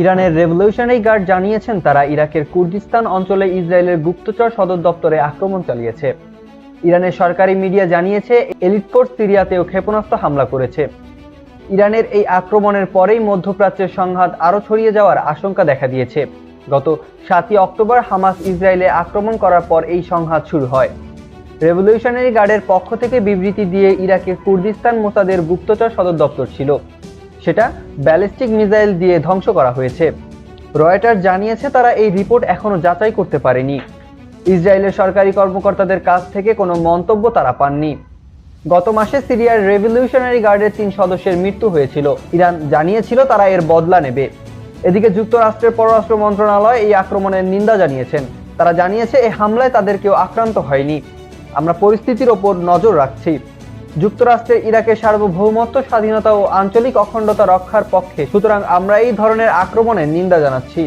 ইরানের revolutionary guard জানিয়েছেন তারা ইরাকের কুর্দিস্তান অঞ্চলে ইসরায়েলের গুপ্তচর সদর দপ্তরে আক্রমণ চালিয়েছে। ইরানের সরকারি মিডিয়া জানিয়েছে, এলিট ফোর্স সিরিয়াতেও ক্ষেপণাস্ত্র হামলা করেছে। ইরানের এই আক্রমণের পরেই মধ্যপ্রাচ্যের সংঘাত আরও ছড়িয়ে যাওয়ার আশঙ্কা দেখা দিয়েছে। গত সাতই অক্টোবর হামাস ইসরায়েলে আক্রমণ করার পর এই সংঘাত শুরু হয়। রেভলিউশনারি গার্ডের পক্ষ থেকে বিবৃতি দিয়ে ইরাকের কুর্দিস্তান মোসাদের গুপ্তচর সদর দপ্তর ছিল। সেটা ব্যালিস্টিক মিসাইল দিয়ে ধ্বংস করা হয়েছে। রয়টার জানিয়েছে তারা এই রিপোর্ট এখনও যাচাই করতে পারেনি। ইসরায়েলের সরকারি কর্মকর্তাদের কাছ থেকে কোনো মন্তব্য তারা পাননি। গত মাসে সিরিয়ার রেভলিউশনারি গার্ডের তিন সদস্যের মৃত্যু হয়েছিল। ইরান জানিয়েছিল তারা এর বদলা নেবে। এদিকে যুক্তরাষ্ট্রের পররাষ্ট্র মন্ত্রণালয় এই আক্রমণের নিন্দা জানিয়েছেন। তারা জানিয়েছে এই হামলায় তাদের কেউ আক্রান্ত হয়নি। আমরা পরিস্থিতির ওপর নজর রাখছি। যুক্তরাষ্ট্রের ইরাকের সার্বভৌমত্ব, স্বাধীনতা ও আঞ্চলিক অখণ্ডতা রক্ষার পক্ষে। সুতরাং আমরা এই ধরনের আক্রমণের নিন্দা জানাচ্ছি।